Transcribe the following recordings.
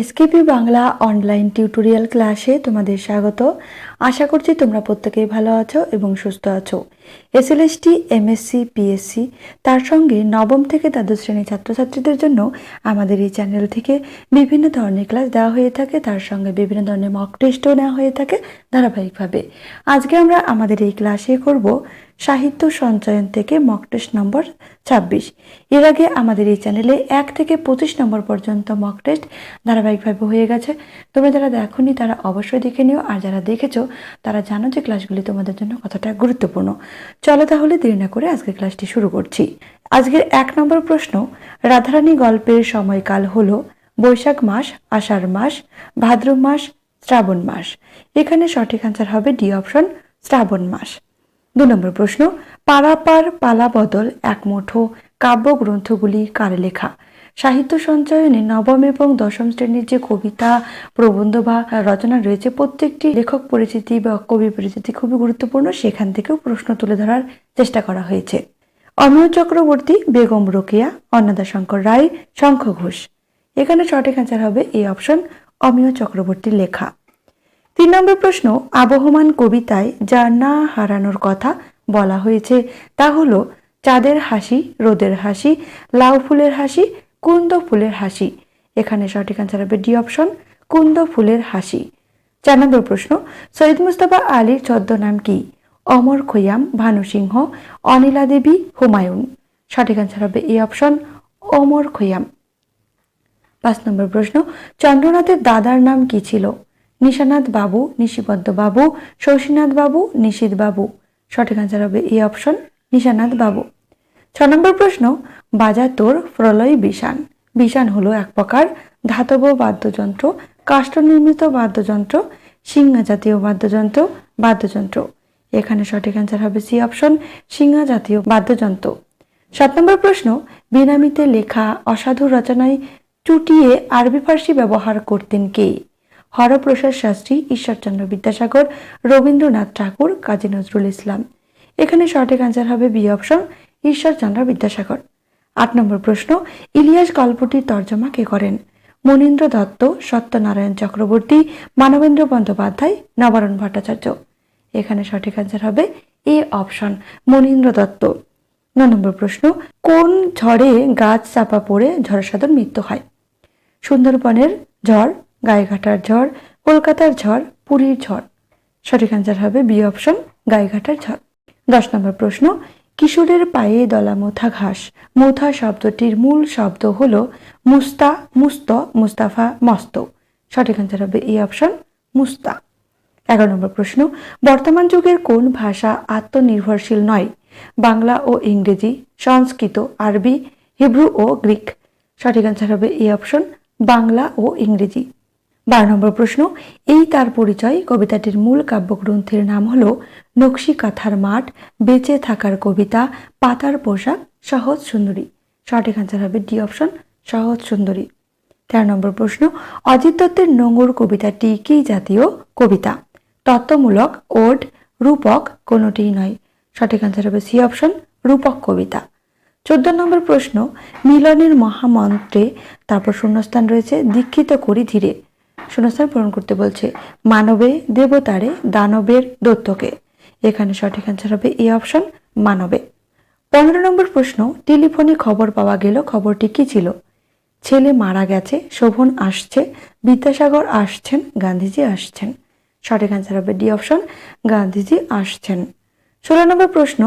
এসকেপি Bangla online tutorial ক্লাসে তোমাদের স্বাগত। আশা করছি তোমরা প্রত্যেকেই ভালো আছো এবং সুস্থ আছো। এসএলএসটি, এমএসসি, পিএসসি, তার সঙ্গে নবম থেকে দ্বাদশ শ্রেণির ছাত্রছাত্রীদের জন্য আমাদের এই চ্যানেল থেকে বিভিন্ন ধরনের ক্লাস দেওয়া হয়ে থাকে, তার সঙ্গে বিভিন্ন ধরনের মক টেস্টও নেওয়া হয়ে থাকে ধারাবাহিকভাবে। আজকে আমরা আমাদের এই ক্লাসে করব সাহিত্য সঞ্চয়ন থেকে মক টেস্ট নম্বর ছাব্বিশ। এর আগে আমাদের এই চ্যানেলে এক থেকে পঁচিশ নম্বর পর্যন্ত মক টেস্ট ধারাবাহিকভাবে হয়ে গেছে। তোমরা যারা দেখোনি তারা অবশ্যই দেখে নিও, আর যারা দেখেছ তারা জানো যে ক্লাসগুলি তোমাদের জন্য কতটা গুরুত্বপূর্ণ। চলো তাহলে দেরি না করে আজকের ক্লাসটি শুরু করছি। আজকের এক নম্বর প্রশ্ন, রাধারানী গল্পের সময়কাল হলো বৈশাখ মাস, আষাঢ় মাস, ভাদ্র মাস, শ্রাবণ মাস। এখানে সঠিক আনসার হবে ডি অপশন শ্রাবণ মাস। দু নম্বর প্রশ্ন, পারাপার পালা বদল এক কাব্যগ্রন্থগুলি কার লেখা? সাহিত্য সঞ্চয়নে নবম এবং দশম শ্রেণির যে কবিতা, প্রবন্ধ বা রচনা রয়েছে, প্রত্যেকটি লেখক পরিচিতি বা কবি পরিচিতি খুবই গুরুত্বপূর্ণ। সেখান থেকেও প্রশ্ন তুলে ধরার চেষ্টা করা হয়েছে। অমিয় চক্রবর্তী, বেগম রোকেয়া, অন্নদা শঙ্কর রায়, শঙ্খ ঘোষ। এখানে সঠিক অ্যান্সার হবে এই অপশন অমিয় চক্রবর্তীর লেখা। তিন নম্বর প্রশ্ন, আবহমান কবিতায় যা না হারানোর কথা বলা হয়েছে, তা হলো, চাঁদের হাসি, রোদের হাসি, লাউ ফুলের হাসি কুন্দ ফুলের হাসি। এখানে সঠিক আনসার হবে ডি অপশন কুন্দ ফুলের হাসি। চার নম্বর প্রশ্ন, সৈয়দ মুস্তাফা আলীর ছদ্মনাম কি? অমর খৈয়াম, ভানু সিংহ, অনিলা দেবী, হুমায়ুন। সঠিক আনসার হবে এই অপশন অমর খৈয়াম। পাঁচ নম্বর প্রশ্ন, চন্দ্রনাথের দাদার নাম কি ছিল? নিশানাথ বাবু নিশিপদ্ম বাবু, শশীনাথ বাবু, নিশীত বাবু। সঠিক আনসার হবে এই অপশন নিশানাথ বাবু। ছ নম্বর প্রশ্ন বাজাতোর প্রলয় বিষান। বিষান হলো এক প্রকার ধাতব বাদ্যযন্ত্র কাষ্ঠ নির্মিত বাদ্যযন্ত্র সিংহা জাতীয় বাদ্যযন্ত্র বাদ্যযন্ত্র। এখানে সঠিক অ্যান্সার হবে সি অপশন সিংহা জাতীয় বাদ্যযন্ত্র। সাত নম্বর প্রশ্ন, বিনামিতে লেখা অসাধু রচনায় চুটিয়ে আরবি ফার্সি ব্যবহার করতেন কে? হরপ্রসাদ শাস্ত্রী, ঈশ্বরচন্দ্র বিদ্যাসাগর, রবীন্দ্রনাথ ঠাকুর, কাজী নজরুল ইসলাম। এখানে সঠিক অ্যান্সার হবে বি অপশন ঈশ্বরচন্দ্র বিদ্যাসাগর। আট নম্বর প্রশ্ন, ইলিয়াস গল্পটির তর্জমা কে করেন? মনীন্দ্র দত্ত, সত্যনারায়ণ চক্রবর্তী, মানবেন্দ্র বন্দ্যোপাধ্যায়, নবারণ ভট্টাচার্য। এখানে সঠিক অ্যান্সার হবে এ অপশন মনীন্দ্র দত্ত। ন নম্বর প্রশ্ন, কোন ঝড়ে গাছ চাপা পড়ে ঝড়সাধন মৃত্যু হয়? সুন্দরবনের ঝড় গায়েঘাটার ঝড়, কলকাতার ঝড়, পুরীর ঝড়। সঠিক অ্যান্সার হবে বি অপশন গায়েঘাটার ঝড়। দশ নম্বর প্রশ্ন কিশোরের পায়ে দলা মোথা ঘাস। মোথা শব্দটির মূল শব্দ হল মুস্তা, মুস্ত, মুস্তাফা, মস্ত। সঠিক অ্যান্সার হবে এই অপশন মুস্তা। এগারো নম্বর প্রশ্ন, বর্তমান যুগের কোন ভাষা আত্মনির্ভরশীল নয়? বাংলা ও ইংরেজি, সংস্কৃত, আরবি, হিব্রু ও গ্রিক। সঠিক অ্যান্সার হবে এই অপশন বাংলা ও ইংরেজি। বারো নম্বর প্রশ্ন, এই তার পরিচয় কবিতাটির মূল কাব্যগ্রন্থের নাম হল নকশি কাথার মাঠ, বেঁচে থাকার কবিতা, পাতার পোশাক, সহজ সুন্দরী। সঠিক অ্যান্সার হবে ডি অপশন, সহজ সুন্দরী। তেরো নম্বর প্রশ্ন, অজিত দত্তের নোংর কবিতাটি কি জাতীয় কবিতা? তত্ত্বমূলক, ওড, রূপক, কোনোটিই নয়। সঠিক অ্যান্সার হবে সি অপশন, রূপক কবিতা। চোদ্দ নম্বর প্রশ্ন, মিলনের মহামন্ত্রে তারপর শূন্যস্থান রয়েছে, দীক্ষিত করি ধীরে। শূন্যস্থান পূরণ করতে বলছে, মানবে দেবতারে দানবের দত্তকে। এখানে সঠিক অ্যান্সার হবে এ অপশন মানবে। পনেরো নম্বর প্রশ্ন, টেলিফোনে খবর পাওয়া গেল, খবরটি কি ছিল? ছেলে মারা গেছে, শোভন আসছে, বিদ্যাসাগর আসছেন, গান্ধীজি আসছেন। সঠিক অ্যান্সার হবে ডি অপশন গান্ধীজি আসছেন। ষোলো নম্বর প্রশ্ন,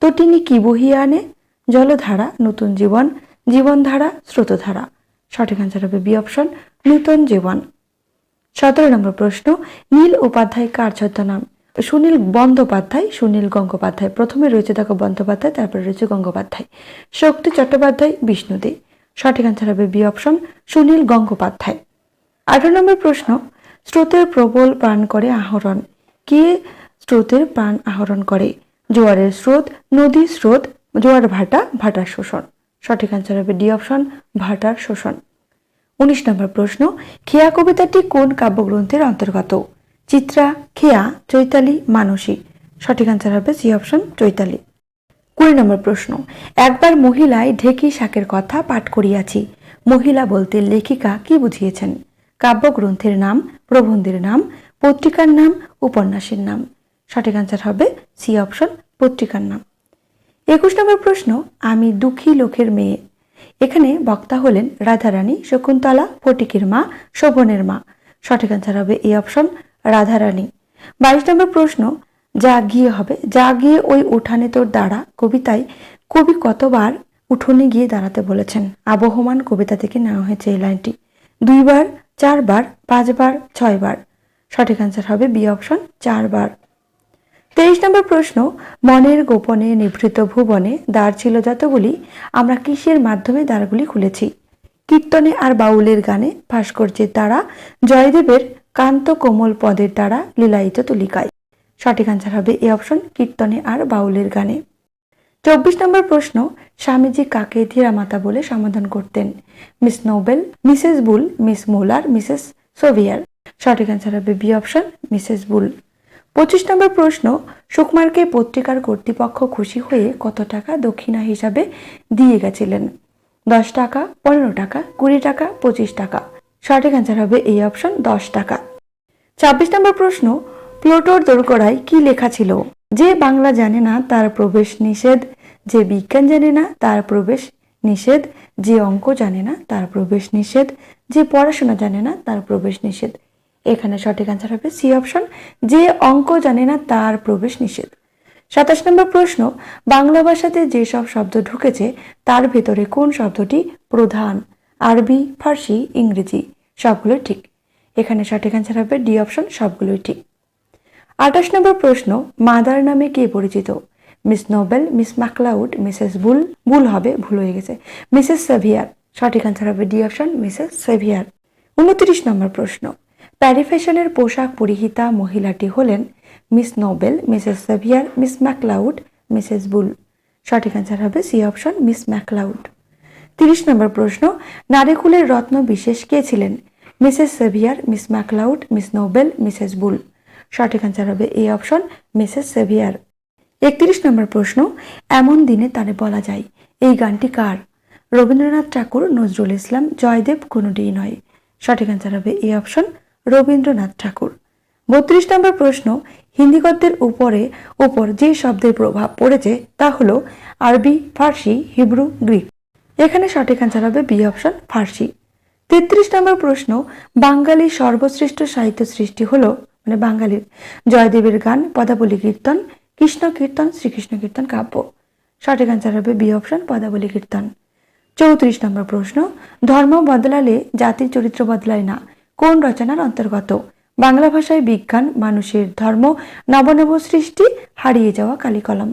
তটিনী কি বহিয়ে আনে? জলধারা, নতুন জীবন, জীবনধারা, স্রোতধারা। সঠিক অ্যান্সার হবে বি অপশন নূতন জীবন। সতেরো নম্বর প্রশ্ন, নীল উপাধ্যায় কার ছদ্মনাম? সুনীল বন্দ্যোপাধ্যায়, সুনীল গঙ্গোপাধ্যায়। প্রথমে রয়েছে দেখো বন্দ্যোপাধ্যায়, তারপরে রয়েছে গঙ্গোপাধ্যায়। শক্তি চট্টোপাধ্যায়, বিষ্ণুদে। সঠিক অ্যান্সার হবে বি অপশন সুনীল গঙ্গোপাধ্যায়। আঠারো নম্বর প্রশ্ন, স্রোতের প্রবল প্রাণ করে আহরণ। কে স্রোতের প্রাণ আহরণ করে? জোয়ারের স্রোত, নদীর স্রোত, জোয়ার ভাটা, ভাটার শোষণ। সঠিক অ্যান্সার হবে ডি অপশন ভাটার শোষণ। উনিশ নম্বর প্রশ্ন, খেয়া কবিতাটি কোন কাব্যগ্রন্থের অন্তর্গত? চিত্রা, খেয়া, চৈতালি, মানসী। সঠিক অ্যান্সার হবে সি অপশন চৈতালি। কুড়ি নম্বর প্রশ্ন, একবার মহিলায় ঢেকি শাকের কথা পাঠ করিয়াছি। মহিলা বলতে লেখিকা কি বুঝিয়েছেন? কাব্যগ্রন্থের নাম, প্রবন্ধের নাম, পত্রিকার নাম, উপন্যাসের নাম। সঠিক আনসার হবে সি অপশন পত্রিকার নাম। একুশ নম্বর প্রশ্ন, আমি দুঃখী লোকের মেয়ে। এখানে বক্তা হলেন রাধারানী শকুন্তলা, ফটিকের মা, শোভনের মা। সঠিক আনসার হবে এই অপশন রাধারানী। বাইশ নম্বর প্রশ্ন, যা গিয়ে হবে, যা গিয়ে ওই উঠানে তোর দাঁড়া কবিতায়, কবি কতবার উঠোনে গিয়ে দাঁড়াতে বলেছেন? আবহমান কবিতা থেকে নেওয়া হয়েছে এই লাইনটি। দুইবার, চারবার, পাঁচবার, ছয়বার। সঠিক আনসার হবে বি অপশন চারবার। তেইশ নম্বর প্রশ্ন, মনের গোপনে নিভৃত ভুবনে দ্বার ছিল যতগুলি, আমরা কিসের মাধ্যমে দ্বারগুলি খুলেছি? কীর্তনে আর বাউলের গানে ভাস্কর্যের দ্বারা জয়দেবের কান্ত কোমল পদের দ্বারা লীলায়িত তুলিকায়। সঠিক আনসার হবে এ অপশন কীর্তনে আর বাউলের গানে। চব্বিশ নম্বর প্রশ্ন, স্বামীজি কাকে ধীরামাতা বলে সমাধান করতেন? Miss Noble, Mrs Bull, Miss Muller, Mrs Sevier সঠিক অ্যান্সার হবে বি অপশন মিসেস বুল। পঁচিশ নম্বর প্রশ্ন, সুকুমারকে পত্রিকার কর্তৃপক্ষ খুশি হয়ে কত টাকা দক্ষিণা হিসাবে দিয়ে গেছিলেন? দশ টাকা, পনেরো টাকা, কুড়ি টাকা, পঁচিশ টাকা। সঠিক অ্যান্সার হবে এই অপশন দশ টাকা। ছাব্বিশ নম্বর প্রশ্ন, প্লোটোর দোরগোড়ায় কি লেখা ছিল? যে বাংলা জানে না, তার প্রবেশ নিষেধ। যে বিজ্ঞান জানে না, তার প্রবেশ নিষেধ। যে অঙ্ক জানে না, তার প্রবেশ নিষেধ। যে পড়াশোনা জানে না, তার প্রবেশ নিষেধ। এখানে সঠিক অ্যান্সার হবে সি অপশন যে অঙ্ক জানে না তার প্রবেশ নিষেধ। সাতাশ নম্বর প্রশ্ন, বাংলা ভাষাতে যেসব শব্দ ঢুকেছে, তার ভেতরে কোন শব্দটি প্রধান? আরবি, ফার্সি, ইংরেজি সবগুলো ঠিক। এখানে সঠিক অ্যান্সার হবে ডি অপশন সবগুলোই ঠিক। আঠাশ নম্বর প্রশ্ন, মাদার নামে কে পরিচিত? Miss Noble, Miss MacLeod Mrs Bull Bull হবে, ভুল হয়ে গেছে। মিসেস সেভিয়ার, সঠিক অ্যান্সার হবে ডি অপশন মিসেস সেভিয়ার। উনত্রিশ নম্বর প্রশ্ন প্যারি ফ্যাশনের পোশাক পরিহিতা মহিলাটি হলেন Miss Noble, Mrs Sevier, Miss MacLeod, Mrs Bull. সঠিক অ্যান্সার হবে সি অপশন মিস ম্যাকলাউড। তিরিশ নম্বর প্রশ্ন নারিকুলের রত্ন বিশেষ কে ছিলেন? Mrs Sevier, Miss MacLeod, Miss Noble, Mrs Bull. সঠিক অ্যান্সার হবে এ অপশন মিসেস সেভিয়ার। একত্রিশ নম্বর প্রশ্ন, এমন দিনে তারে বলা যায়, এই গানটি কার? রবীন্দ্রনাথ ঠাকুর, নজরুল ইসলাম, জয়দেব কোনোটিই নয়। সঠিক অ্যান্সার হবে এ অপশন রবীন্দ্রনাথ ঠাকুর। বত্রিশ নম্বর প্রশ্ন, হিন্দি গদ্যের উপরে, উপর যে শব্দের প্রভাব পড়েছে তা হলো আরবি, ফার্সি, হিব্রু, গ্রিক। এখানে সঠিক অ্যান্সার হবে বি অপশন ফার্সি। তেত্রিশ নম্বর প্রশ্ন, বাঙালির সর্বশ্রেষ্ঠ সাহিত্য সৃষ্টি হলো মানে বাঙালির জয়দেবের গান, পদাবলী কীর্তন, কৃষ্ণ কীর্তন, শ্রীকৃষ্ণ কীর্তন কাব্য। সঠিক অ্যান্সার হবে বি অপশন পদাবলী কীর্তন। চৌত্রিশ নম্বর প্রশ্ন, ধর্ম বদলালে জাতির চরিত্র বদলায় না। কোন রচনার অন্তর্গত? বাংলা ভাষায় বিজ্ঞান, মানুষের ধর্ম, নবনব সৃষ্টি, হারিয়ে যাওয়া কালিকলম।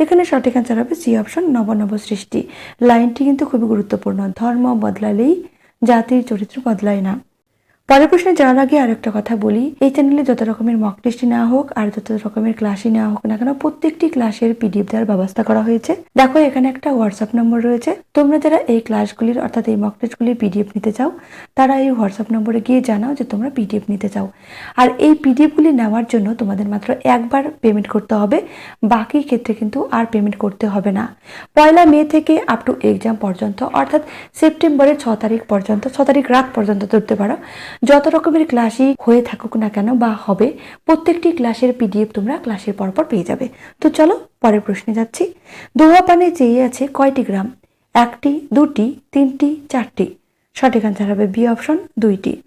এখানে সঠিক অ্যান্সার হবে সি অপশন নবনব সৃষ্টি। লাইনটি কিন্তু খুবই গুরুত্বপূর্ণ। ধর্ম বদলালেই জাতির চরিত্র বদলায় না। পরের প্রশ্নে যাওয়ার আগে আর একটা কথা বলি। এই চ্যানেলে যত রকমের মক টেস্টই নেওয়া হোক আর যত রকমের ক্লাসই নেওয়া হোক না কেন, প্রত্যেকটি ক্লাসের পিডিএফ দেওয়ার ব্যবস্থা করা হয়েছে। দেখো, এখানে একটা হোয়াটসঅ্যাপ নম্বর রয়েছে। তোমরা যারা এই ক্লাসগুলির অর্থাৎ এই মক টেস্টগুলির পিডিএফ নিতে চাও, তারা এই হোয়াটসঅ্যাপ নম্বরে গিয়ে জানাও যে তোমরা পিডিএফ নিতে চাও। আর এই পিডিএফগুলি নেওয়ার জন্য তোমাদের মাত্র একবার পেমেন্ট করতে হবে। বাকি ক্ষেত্রে কিন্তু আর পেমেন্ট করতে হবে না। পয়লা মে থেকে আপ টু এক্সাম পর্যন্ত, অর্থাৎ সেপ্টেম্বরের ছ তারিখ পর্যন্ত, ছ তারিখ রাত পর্যন্ত ধরতে পারো। যত রকমের ক্লাসই হয়ে থাকুক না কেন বা হবে, প্রত্যেকটি ক্লাসের পিডিএফ তোমরা ক্লাসের পরপর পেয়ে যাবে। তো চলো, পরের প্রশ্নে যাচ্ছি। দোহা পানে চেয়ে আছে কয়টি গ্রাম? একটি, দুটি, তিনটি, চারটি। সঠিক আনসার হবে বি অপশন দুইটি।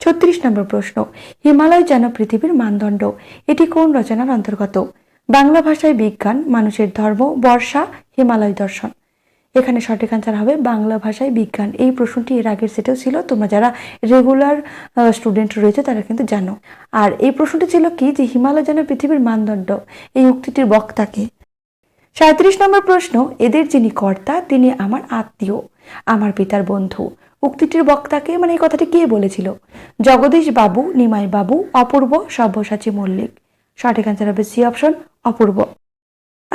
ছত্রিশ নম্বর প্রশ্ন, হিমালয় যেন পৃথিবীর মানদণ্ড? এটি কোন রচনার অন্তর্গত? বাংলা ভাষায় বিজ্ঞান, মানুষের ধর্ম, বর্ষা, হিমালয় দর্শন। এখানে সঠিক আনসার হবে বাংলা ভাষায় বিজ্ঞান। এই প্রশ্নটি এর আগের সেটাও ছিল। তোমরা যারা রেগুলার স্টুডেন্ট রয়েছে, তারা কিন্তু জানো। আর এই প্রশ্নটি ছিল কি? যে হিমালয় যেন পৃথিবীর মানদণ্ড। এই উক্তিটির বক্তাকে সাঁত্রিশ নম্বর প্রশ্ন, এদের যিনি কর্তা, তিনি আমার আত্মীয়, আমার পিতার বন্ধু। উক্তিটির বক্তাকে মানে এই কথাটি কে বলেছিল? জগদীশ বাবু, নিমাই বাবু, অপূর্ব সব্যসাচী মল্লিক। সঠিক আনসার হবে সি অপশন অপূর্ব।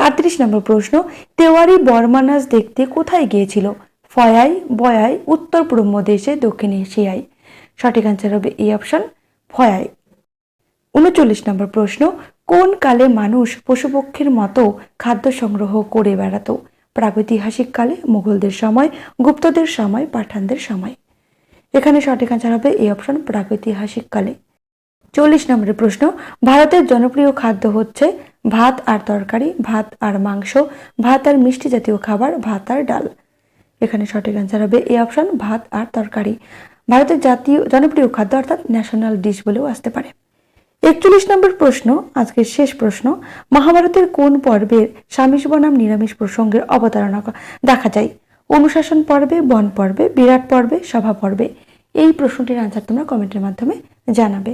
আটত্রিশ নম্বর প্রশ্ন, তেওয়ারি বর্মানাস দেখতে কোথায় গিয়েছিল? ফয়াই, বয়াই, উত্তর পূর্ব দেশে, দক্ষিণ এশিয়ায়। সঠিক আনসার হবে এই অপশন ফয়াই। উনচল্লিশ নম্বর প্রশ্ন, কোন কালে মানুষ পশুপক্ষীর মতো খাদ্য সংগ্রহ করে বেড়াতো? প্রাগৈতিহাসিক কালে, মুঘলদের সময়, গুপ্তদের সময়, পাঠানদের সময়। এখানে সঠিক আনসার হবে এই অপশন প্রাগৈতিহাসিক কালে। চল্লিশ নম্বরের প্রশ্ন, ভারতের জনপ্রিয় খাদ্য হচ্ছে ভাত আর তরকারি, ভাত আর মাংস, ভাত আর মিষ্টি জাতীয় খাবার, ভাত আর ডাল। এখানে সঠিক অ্যান্সার হবে এই অপশন ভাত আর তরকারি। ভারতের জাতীয়, জনপ্রিয় খাদ্য অর্থাৎ ন্যাশনাল ডিশ বলেও আসতে পারে। একচল্লিশ নম্বর প্রশ্ন, আজকের শেষ প্রশ্ন, মহাভারতের কোন পর্বের স্বামীশ বনাম নিরামিষ প্রসঙ্গের অবতারণা দেখা যায়? অনুশাসন পর্বে, বন পর্বে, বিরাট পর্বে, সভা পর্বে? এই প্রশ্নটির আনসার তোমরা কমেন্টের মাধ্যমে জানাবে।